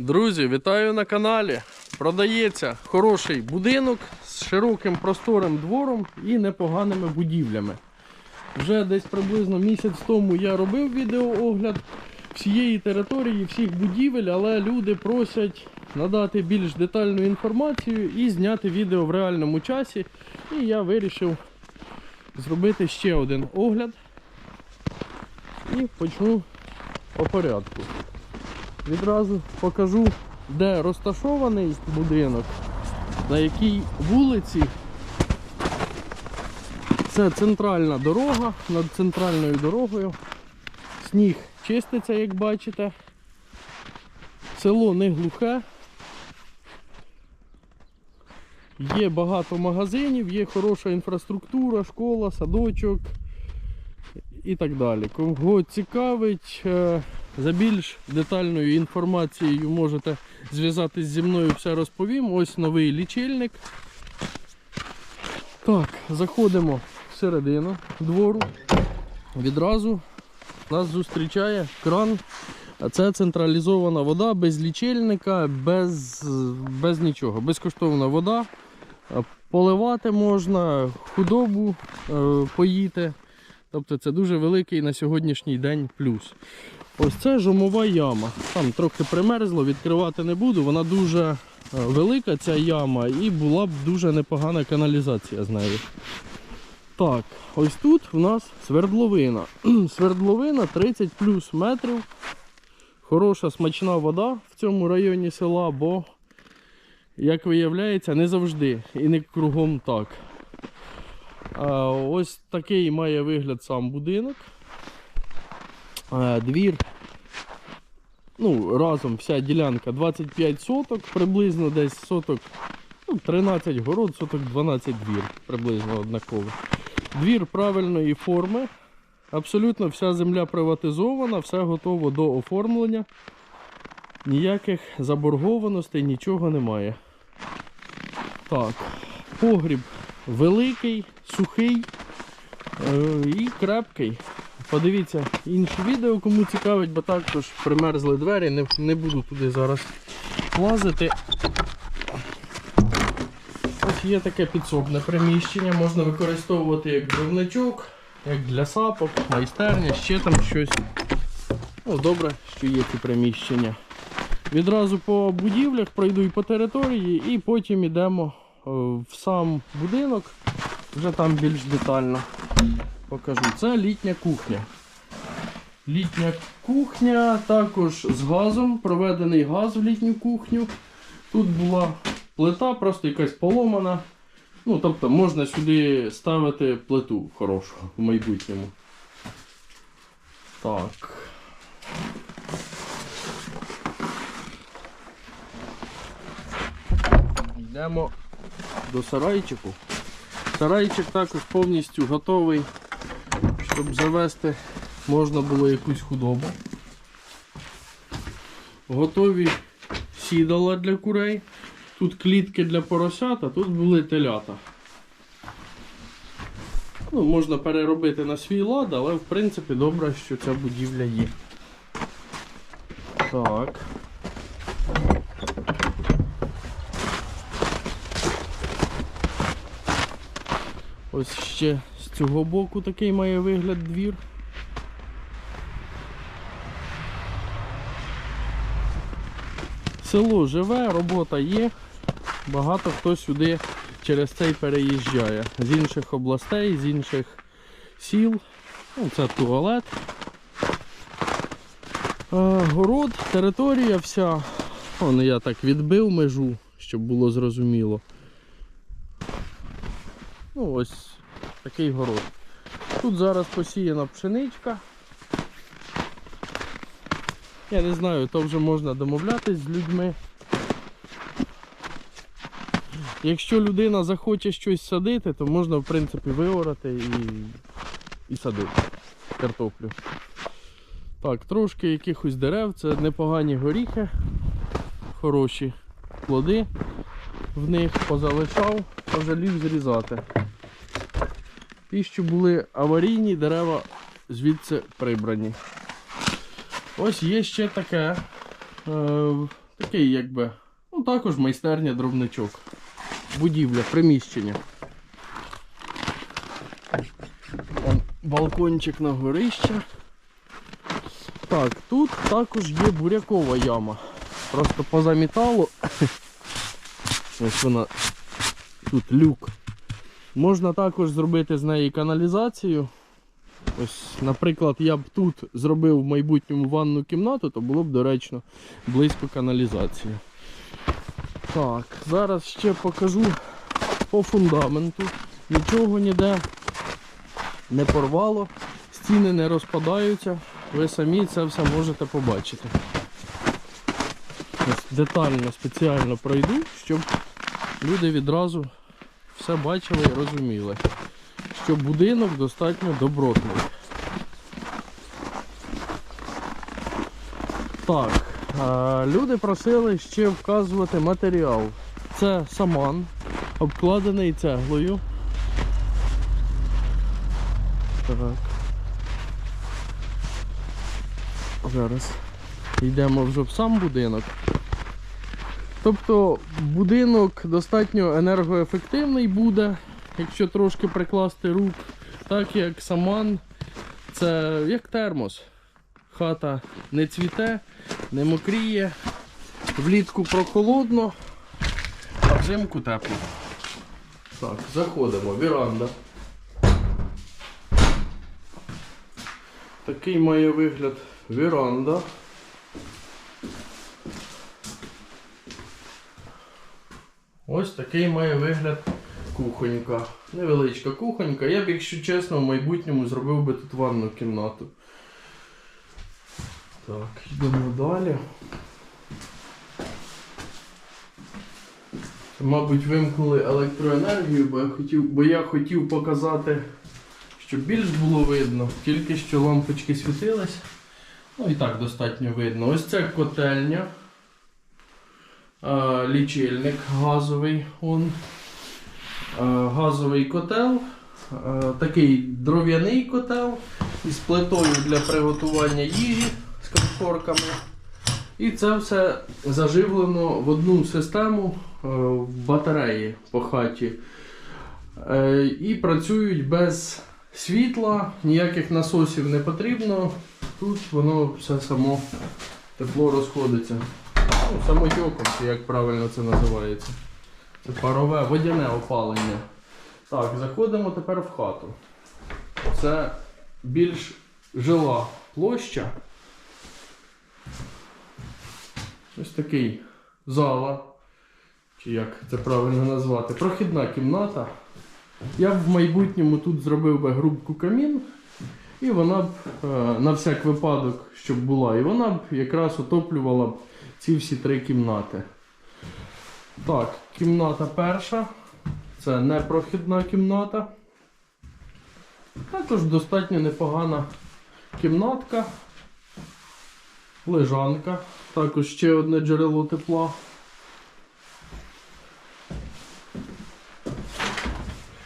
Друзі, вітаю на каналі. Продається хороший будинок з широким просторим двором і непоганими будівлями. Вже десь приблизно місяць тому я робив відеоогляд всієї території, всіх будівель, але люди просять надати більш детальну інформацію і зняти відео в реальному часі. І я вирішив зробити ще один огляд. І почну по порядку. Відразу покажу, де розташований будинок, на якій вулиці. Це центральна дорога, над центральною дорогою. Сніг чиститься, як бачите. Село не глухе. Є багато магазинів, є хороша інфраструктура, школа, садочок і так далі. Кого цікавить, е, за більш детальною інформацією можете зв'язатись зі мною, все розповім. Ось новий лічильник. Так, заходимо всередину двору. Відразу нас зустрічає кран. Це централізована вода без лічильника, без, без нічого. Безкоштовна вода. Поливати можна, худобу е, поїти. Тобто це дуже великий на сьогоднішній день плюс. Ось це жомова яма. Там трохи примерзло, відкривати не буду. Вона дуже е, велика, ця яма, і була б дуже непогана каналізація з нею. Так, ось тут в нас свердловина. Свердловина 30 плюс метрів. Хороша смачна вода в цьому районі села, бо, як виявляється, не завжди і не кругом так. А, Ось такий має вигляд сам будинок. Двір. Ну, разом вся ділянка 25 соток, приблизно десь соток, ну, 13 город, соток 12 двір, приблизно однаково. Двір правильної форми. Абсолютно вся земля приватизована, все готово до оформлення. Ніяких заборгованостей, нічого немає. Так, погріб великий, сухий е, і крепкий. Подивіться інше відео, кому цікавить, бо також примерзли двері, не, не буду туди зараз лазити. Ось є таке підсобне приміщення, можна використовувати як дровничок, як для сапок, майстерня, ще там щось. Ну, Добре, що є ці приміщення. Відразу по будівлях пройду і по території, і потім йдемо в сам будинок, вже там більш детально покажу. Це літня кухня. Літня кухня також з газом, проведений газ в літню кухню. Тут була плита, просто якась поломана. Ну, тобто можна сюди ставити плиту хорошу в майбутньому. Так. Йдемо до сарайчику. Сарайчик також повністю готовий, щоб завести можна було якусь худобу. Готові сідала для курей. Тут клітки для поросят, а тут були телята. Ну, Можна переробити на свій лад, але в принципі добре, що ця будівля є. Так. Ось ще з цього боку такий має вигляд двір. Село живе, робота є. Багато хто сюди через цей переїжджає. З інших областей, з інших сіл. Ну, це туалет. Город, територія вся. Вон я так відбив межу, щоб було зрозуміло. Ось такий город. Тут зараз посіяна пшеничка. Я не знаю, то вже можна домовлятись з людьми. Якщо людина захоче щось садити, то можна в принципі виорати і, і садити картоплю. Так, трошки якихось дерев, це непогані горіхи, хороші плоди в них позалишав, пожалів зрізати. Ті, що були аварійні, дерева звідси прибрані. Ось є ще таке Е, такий, якби, ну також майстерня дробничок. Будівля, приміщення. Вон балкончик на горище. Так, тут також є бурякова яма. Просто поза металу. Ось вона. Тут люк. Можна також зробити з неї каналізацію. Ось, наприклад, я б тут зробив в майбутньому ванну кімнату, то було б доречно близько каналізації. Так, зараз ще покажу по фундаменту. Нічого ніде не порвало, стіни не розпадаються. Ви самі це все можете побачити. Ось детально, спеціально пройду, щоб люди відразу все бачили і розуміли, що будинок достатньо добротний. Так, люди просили ще вказувати матеріал. Це саман, обкладений цеглою. Так. Зараз йдемо вже в сам будинок. Тобто будинок достатньо енергоефективний буде, якщо трошки прикласти рук, так як саман це як термос. Хата не цвіте, не мокріє, влітку прохолодно, а взимку тепло. Так, заходимо, віранда. Такий має вигляд віранда. Ось такий має вигляд кухонька. Невеличка кухонька. Я б, якщо чесно, в майбутньому зробив би тут ванну кімнату. Так, йдемо далі. Мабуть, вимкнули електроенергію, бо я хотів, бо я хотів показати, щоб більш було видно. Тільки що лампочки світились. Ну і так достатньо видно. Ось це котельня. Е, лічильник газовий. Он. Е, газовий котел. Е, такий дров'яний котел із плитою для приготування їжі з конфорками. І це все заживлено в одну систему в батареї по хаті. І працюють без світла, ніяких насосів не потрібно. Тут воно все само тепло розходиться. Ну, самотьоком, чи як правильно це називається. Це парове водяне опалення. Так, заходимо тепер в хату. Це більш жила площа. Ось такий зала, чи як це правильно назвати, прохідна кімната. Я б в майбутньому тут зробив би грубку камін, і вона б е, на всяк випадок, щоб була, і вона б якраз отоплювала б ці всі три кімнати. Так, кімната перша. Це непрохідна кімната. Також достатньо непогана кімнатка. Лежанка. Також ще одне джерело тепла.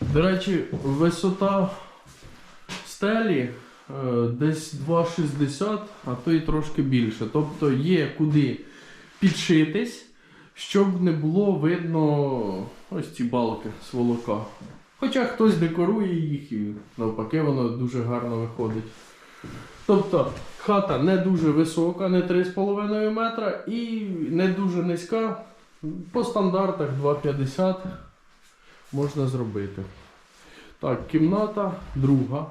До речі, висота стелі е, десь 2,60, а то і трошки більше. Тобто є куди підшитись, щоб не було видно ось ці балки з волока. Хоча хтось декорує їх і навпаки воно дуже гарно виходить. Тобто хата не дуже висока, не 3,5 метра і не дуже низька. По стандартах 2,50 можна зробити. Так, кімната друга.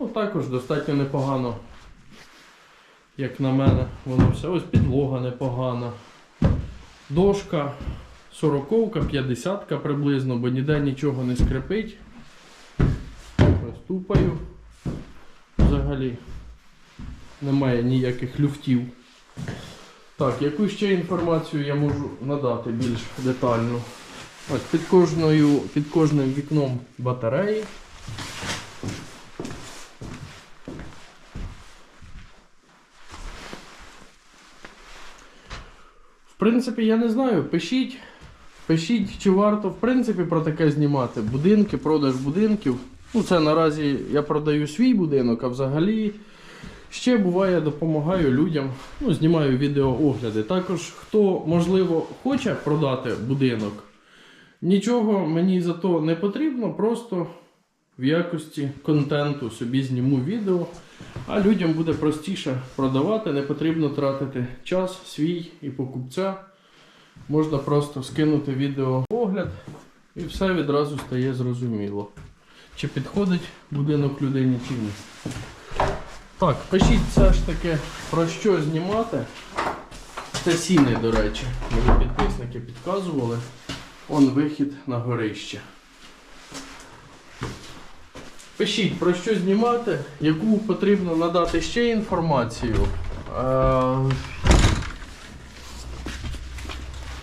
Ну, також достатньо непогано, як на мене, воно все. Ось підлога непогана. Дошка 40-ка, 50-ка приблизно, бо ніде нічого не скрипить. Ступаю. Взагалі немає ніяких люфтів. Так, яку ще інформацію я можу надати більш детально? Ось під, кожною, під кожним вікном батареї. Принципі, я не знаю, пишіть, пишіть, чи варто в принципі про таке знімати. Будинки, продаж будинків. Ну, це наразі я продаю свій будинок, а взагалі Ще буває, допомагаю людям, ну, знімаю відеоогляди. Також, хто, можливо, хоче продати будинок, нічого мені за то не потрібно, просто в якості контенту собі зніму відео, а людям буде простіше продавати, не потрібно тратити час свій і покупця. Можна просто скинути відеоогляд і все відразу стає зрозуміло. Чи підходить будинок людині чи ні. Так, пишіть все ж таки про що знімати. Це сіни, до речі. Мені підписники підказували. Он вихід на горище. Пишіть про що знімати, яку потрібно надати ще інформацію. Е,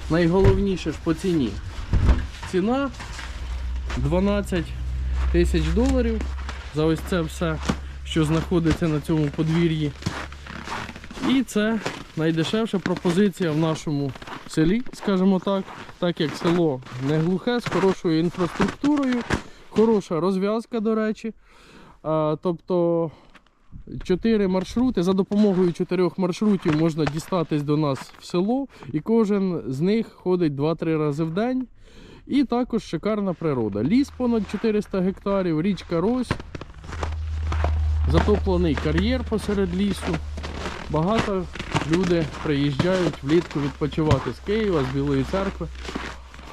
Найголовніше ж по ціні. Ціна 12 тисяч доларів за ось це все, що знаходиться на цьому подвір'ї. І це найдешевша пропозиція в нашому селі, скажімо так, так як село не глухе, з хорошою інфраструктурою, хороша розв'язка, до речі. Тобто чотири маршрути. За допомогою чотирьох маршрутів можна дістатись до нас в село, і кожен з них ходить 2-3 рази в день. І також шикарна природа. Ліс понад 400 гектарів, річка Рось, затоплений кар'єр посеред лісу. Багато люди приїжджають влітку відпочивати з Києва, з Білої церкви.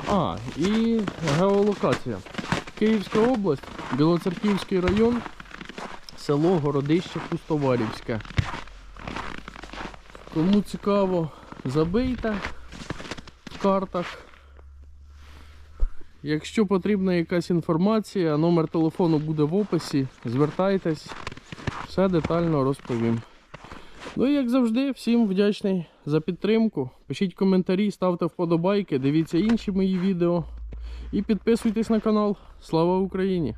А, і геолокація. Київська область, Білоцерківський район, село Городище Пустоварівське. Кому цікаво, забийте в картах. Якщо потрібна якась інформація, номер телефону буде в описі. Звертайтесь, все детально розповім. Ну і як завжди, всім вдячний за підтримку. Пишіть коментарі, ставте вподобайки, дивіться інші мої відео і підписуйтесь на канал. Слава Україні!